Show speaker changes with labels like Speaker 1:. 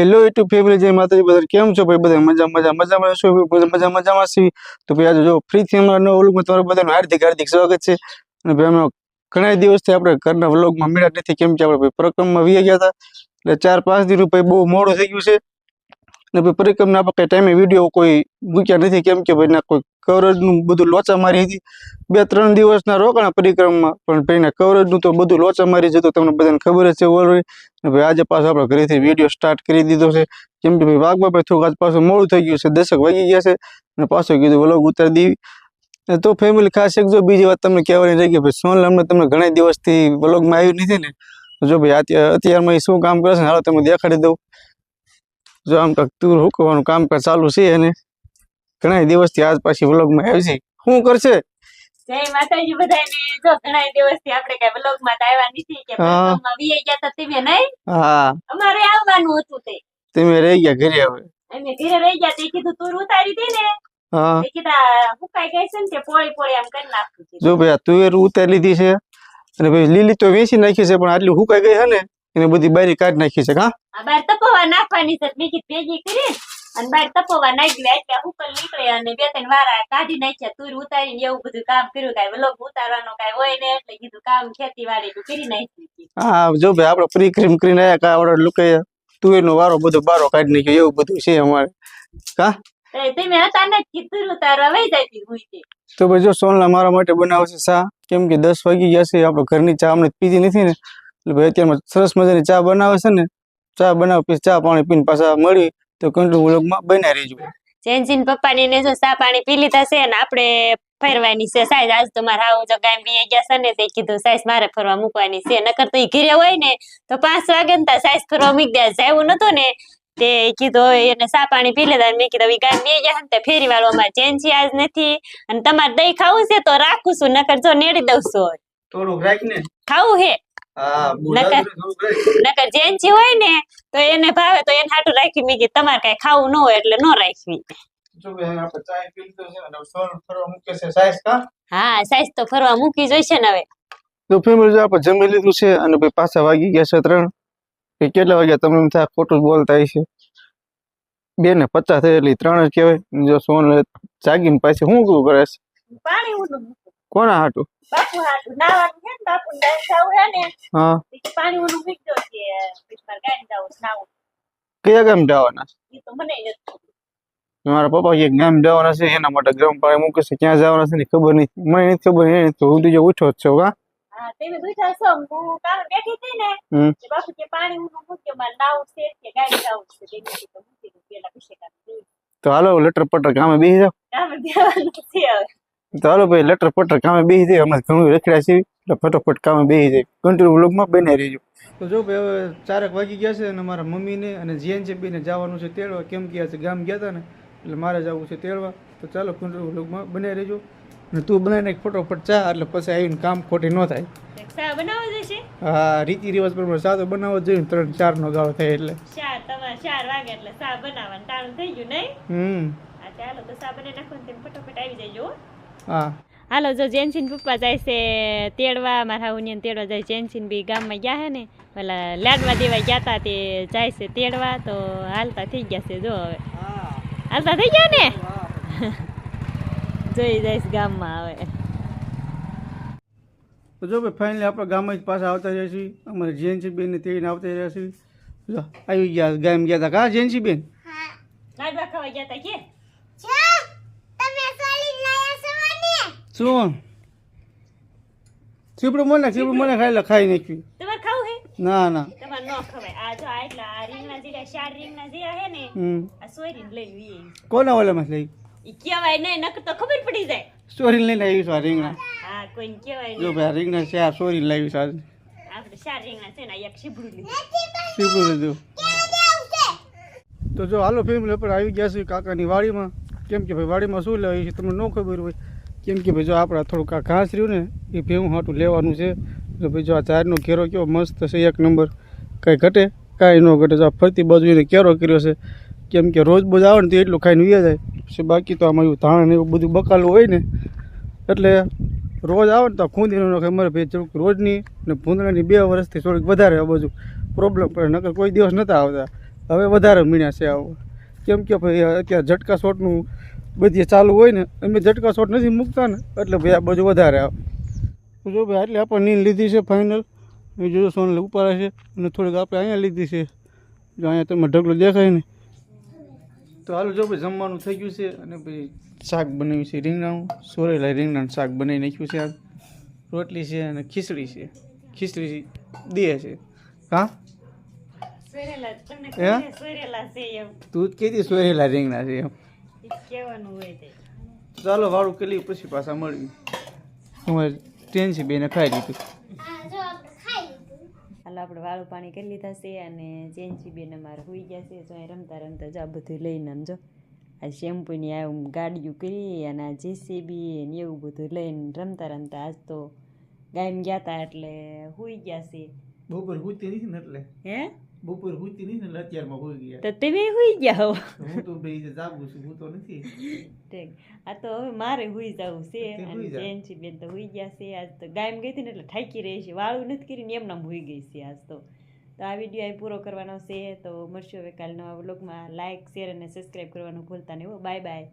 Speaker 1: Hello YouTube family જય માતાજી બધા કેમ છો ભાઈ? બધા મજા મજા મજામાં છો? મજા મજામાં છીએ તો ભાઈ આજે જો ફ્રીથી અમારા વ્લોગમાં તમારું બધાનું હાર્દિક હાર્દિક સ્વાગત છે. અને ભાઈ અમે ઘણા દિવસથી આપણે ઘરના વ્લોગમાં મેળા નથી. કેમ કે આપણે ભાઈ પ્રક્રમમાં વી ગયા હતા. એટલે ચાર, પાંચ દિન ભાઈ બહુ મોડું થઈ ગયું છે. અને ભાઈ પરિક્રમના આપણે કઈ ટાઈમે વીડિયો કોઈ મૂક્યા નથી. કેમ કે ભાઈ ના કોઈ કવરેજનું બધું લોચા મારી હતી. બે, ત્રણ દિવસના રોકાણા પરિક્રમમાં પણ ભાઈના કવરેજનું તો બધું લોચા મારી જતું તમને બધાને ખબર જ છે ઓલરેડી ભાઈ આજે પાછો આપણે ઘરેથી વીડિયો સ્ટાર્ટ કરી દીધો છે. કેમ કે ભાઈ વાગવા ભાઈ થોડુંક આજ પાછું મોડું થઈ ગયું છે. દશક વાગી ગયા છે અને પાછું કીધું વલોગ ઉતારી દેવી. તો ફેમિલી ખાસ એક જો બીજી વાત તમને કહેવાની રહી કે ભાઈ સોનલ અમને તમને ઘણા દિવસથી વલોગમાં આવ્યું નથી ને. જો ભાઈ અત્યારમાં એ શું કામ કરે છે હાલો તમને દેખાડી દઉં. જો આમ કાંક તું હુકવાનું કામકાજ ચાલુ છે અને ઘણા દિવસથી આજ પાછી વ્લોગમાં આવી છે. શું કરશે?
Speaker 2: જય માતાજી બધાને. જો ઘણા દિવસથી આપણે કઈ વ્લોગમાં તો આવ્યા નથી કે વ્લોગમાં વીએ ગયા તા તમે નહીં?
Speaker 1: હા.
Speaker 2: અમારે આવવાનું હતું તે.
Speaker 1: તમે રહી ગયા ઘરે હવે.
Speaker 2: અમે ઘરે રહી ગયા તે કીધું તું ઉતારી દે ને.
Speaker 1: હા.
Speaker 2: કીધા હુકાઈ ગઈ છે ને તે પોળી પોળી આમ કરી નાખું
Speaker 1: જો ભાઈ તુવેર ઉતારી લીધી છે અને ભાઈ લીલી તો વેચી નાખી છે પણ આટલી હુકાઈ ગઈ છે ને એને બધી બારી કાઢી નાખી છે હા
Speaker 2: બાર તપવા નાખવાની છે. કીધું ભેગી કરી અને બાર તપવા નાખી એટલે હુકલ નીકળે અને બે ત્રણ વાર કાઢી નાખ્યા તુર ઉતારીને એવું બધું કામ કર્યું કાંઈ વ્લોગ ઉતારવાનો કાંઈ હોય ને એટલે કીધું કામ ખેતીવાડી નું કરી નાખ્યું
Speaker 1: હા જો ભાઈ આપણે ફ્રી ક્રીમ કરીને કા આવડે લુકે તુવેરનો વારો બધો બારો કાઢી નાખ્યો એવું બધું છે અમારે. કા?
Speaker 2: તમે હતા ને કીધું ઉતારવા વહી જતી હું તો.
Speaker 1: ભાઈ જો સોનલા મારા માટે બનાવશે ચા. કેમ કે દસ વાગી ગયા છે આપણે ઘરની ચા અમને પીધી નથી ને. એટલે ભાઈ અત્યારમાં સરસ મજાની ચા બનાવે છે ને. ચા બનાવે પછી ચા પાણી પીને પાછા મળી તો કંટ્રોલ વ્લોગમાં બન્યા રહેજો.
Speaker 2: જેનજીન પપ્પાની ને જો સા પાણી પી લીધા છે ને આપણે ફરવાની છે સાઈઝ. આજ તો મારા આવું જો ગામ બી ગયા છે ને તે કીધું સાઈઝ મારે ફરવા મૂકવાની છે. નકર તો એ ઘરે હોય ને તો પાંચ વાગે ને તા સાઈઝ ફરવા મૂકી દે. જાવું નતું ને તે કીધું એને સા પાણી પી લેતા મેં કીધું ગાય ગામ બી ગયા ને તે ફેરી વાળો અમારે જેનજી આજ નથી અને તમારે દહીં ખાવું છે તો રાખું છું નકર જો નેડી દઉં છું.
Speaker 1: થોડુંક રાખ
Speaker 2: ખાવું હા? નકર- જેનજી હોય ને તો એને ભાવે તો એને હાટું રાખી મેં તમારે કઈ ખાવું ન હોય એટલે ન રાખવી હા? સાઈઝ તો ફરવા મૂકી જોઈશે ને હવે.
Speaker 1: તો ફેમિલી જો આપણે જમી લીધું છે અને ભાઈ પાછા વાગી ગયા છે ત્રણ. કે કેટલા વાગ્યા તમને એમ થાય ખોટું જ બોલતા છે? બે ને પચાસ એટલે ત્રણ જ કહેવાય. જો સોન જાગીને પાછી શું કરું કરે છે?
Speaker 2: પાણી.
Speaker 1: કોના હાટુ?
Speaker 2: બાપુ હાટુ. નાવાનું છે ને બાપુ ને જાવું છે ને
Speaker 1: હા.
Speaker 2: પાણી ઓનું મૂકી દો કે પછી મારે જાવું નાવું.
Speaker 1: કયા ગામ જવાના?
Speaker 2: એ તો મને નથી.
Speaker 1: મારા પપ્પા એક ગામ જવાના છે એના માટે ગ્રામ પાણી મૂકે છે ક્યાં જવાના છે ને ખબર નહીં મને નથી ખબર એને તો હું તો ઉઠો જ છું હા.
Speaker 2: હા તમે બેઠા છો હું કામ બેઠી હતી ને કે બાપુ કે પાણી ઊંડું મૂક્યો મારે નાવું છે કે ગાય જાવું છે તે કીધું મૂકી દઉં પેલા પછી કામ
Speaker 1: તો હાલો લટર પટર કામે બેસી જાવ
Speaker 2: કામ દેવાનું છે
Speaker 1: હાલો ભાઈ લેટર પટર કામે બેસી જાય. હમણાં ઘણું રખડ્યા છે. એટલે ફટોફટ કામે બેસી જાય. કન્ટિન્યુ વ્લોગમાં બને રહેજો. તો જો ભાઈ હવે ચારક વાગી ગયા છે અને મારા મમ્મીને અને જીએન છે બેને જવાનું છે તેડવા. કેમ ગયા છે ગામ ગયા હતા ને એટલે મારે જવું છે તેડવા. તો ચાલો કન્ટિન્યુ વ્લોગમાં બને રહેજો. અને તું બનાવીને ફટોફટ ચા એટલે પછી આવીને કામ ખોટી ન થાય. હા રીતિ રિવાજ પ્રમાણે ચા તો બનાવવો જોઈએ ત્રણ ચાર નો ગાળો થાય એટલે.
Speaker 2: ચાર તમારે ચાર વાગે એટલે ચા બનાવવાનું. ટાણું થઈ ગયું નહીં?
Speaker 1: હમ.
Speaker 2: ચાલો તો ચા બનાવી નાખો ફટોફટ આવી જજો હો. હાલો જો જેન્સીન પપ્પા જાય છે તેડવા મારા હાઉનિયન તેડવા જાય જેન્સીન બી ગામમાં ગયા હે ને પેલા લાડવા દેવા ગયા હતા તે જાય છે તેડવા તો હાલતા થઈ ગયા છે જો હવે. હાલતા થઈ ગયા ને? જોઈ જઈશ ગામમાં હવે.
Speaker 1: તો જો ભાઈ ફાઇનલી આપણે ગામમાં જ પાછા આવતા રહ્યા છીએ. અમારે જેન્સી બેન ને તેડીને આવતા રહ્યા છીએ. આવી ગયા ગામ ગયા હતા કા જેન્સી બેન?
Speaker 2: લાડવા ખાવા ગયા તા કે?
Speaker 1: શું? ચીપડું મને ચીપડું મને ખાઈ લે ખાઈ નાખ્યું.
Speaker 2: તમારે ખાવું હે?
Speaker 1: ના ના.
Speaker 2: તમારે ન ખવાય. આ જો આ એટલા આ રીંગણા જીરા ચાર રીંગણા જીરા હે ને આ સોયરીને લઈને વી
Speaker 1: કોના ઓલામાં લઈ
Speaker 2: ઈ કહેવાય નહીં નકર તો ખબર પડી જાય.
Speaker 1: સોરી લઈને આવી છું આ રીંગણા.
Speaker 2: હા કોઈને કહેવાય
Speaker 1: જો
Speaker 2: નહીં.
Speaker 1: ભાઈ રીંગણા ચોરી લાવી છે
Speaker 2: આપણે ચાર રીંગણા છે ને એક શીબડું લીધું.
Speaker 1: ચીપડું લીધું. તો જો હાલો ફેમિલી પર આવી ગયા છે કાકાની વાડીમાં. કેમ કે ભાઈ વાડીમાં શું લેવાય છે તમને ન ખબર હોય. કેમ કે ભાઈ જો આપણે થોડુંક આ ઘાસ રહ્યું ને, એ ભેવું હાટું લેવાનું છે. તો ભાઈ જો આ ચારનો ઘેરો કેવો મસ્ત છે, એક નંબર. કાંઈ ઘટે, કાંઈ ન ઘટે. જો આ ફરતી બાજુ એને કેરો કર્યો છે. કેમ કે રોજ બોજ આવે ને તો એટલું ખાઈને વ્યા જાય. પછી બાકી તો આમાં એવું ધાણ ને એવું બધું બકાલું હોય ને, એટલે રોજ આવે ને તો ખૂંદી નખે મારે ભાઈ થોડુંક રોજની ને ભૂંદડાની બે વર્ષથી થોડીક વધારે આ બાજુ પ્રોબ્લેમ પડે. નકર કોઈ દિવસ નહોતા આવતા. હવે વધારે મીણ્યા છે આવું. કેમ કે ભાઈ અત્યારે ઝટકા શોટનું બધી ચાલુ હોય ને અમે ઝટકા શોટ નથી મૂકતા ને એટલે ભાઈ આ બધું વધારે આવે. જો ભાઈ આટલી આપણે નીંદ લીધી છે ફાઇનલ એ જોજો સોનલ ઉપાડે છે અને થોડીક આપણે અહીંયા લીધી છે. જો અહીંયા તમે ઢગલો દેખાય ને. તો હાલ જો ભાઈ જમવાનું થઈ ગયું છે અને ભાઈ શાક બનાવ્યું છે રીંગણાનું સોરેલા રીંગણાનું શાક બનાવી નાખ્યું છે આ રોટલી છે અને ખીચડી છે. ખીચડી દે છે. હા? તું જ કીધી સોરેલા રીંગણા છે એમ.
Speaker 2: કહેવાનું હોય તે.
Speaker 1: ચાલો વાળું કરી પછી પાછા મળવી હું ટ્રેન છે બેને ખાઈ લીધું.
Speaker 2: હાલો આપણે વાળું પાણી કરી લીધા છે અને ચેન્ચી બેન અમારે હોઈ ગયા છે જો અહીં રમતા રમતા જો આ બધું લઈને આમ જો. આ શેમ્પૂની આ ગાડીયું કરી અને આ જેસીબી ને એવું બધું લઈને રમતા રમતા આજ તો ગાયમ ગયા હતા એટલે હોઈ ગયા છે.
Speaker 1: બપોર હોતી નથી ને એટલે?
Speaker 2: હે?
Speaker 1: બપોર હુતી નહીં ને અત્યારમાં હોઈ ગયા.
Speaker 2: તો તમે હોઈ ગયા હો
Speaker 1: હું તો બે જાગું છું હું તો નથી.
Speaker 2: ઠીક. આ તો હવે મારે હુઈ જવું છે અને
Speaker 1: હુઈ જા.
Speaker 2: બેન તો હુઈ ગયા છે. આજ તો ગાયમ ગઈ હતી ને એટલે થાકી રહી છે. વાળું નથી કરીને એમનામ હુઈ ગઈ છે આજ તો. તો આ વીડિયો અહીં પૂરો કરવાનો છે. તો મળશું હવે કાલ નવા વ્લોગમાં. લાઇક શેર અને સબસ્ક્રાઈબ કરવાનું ભૂલતા નહીં હો. Bye bye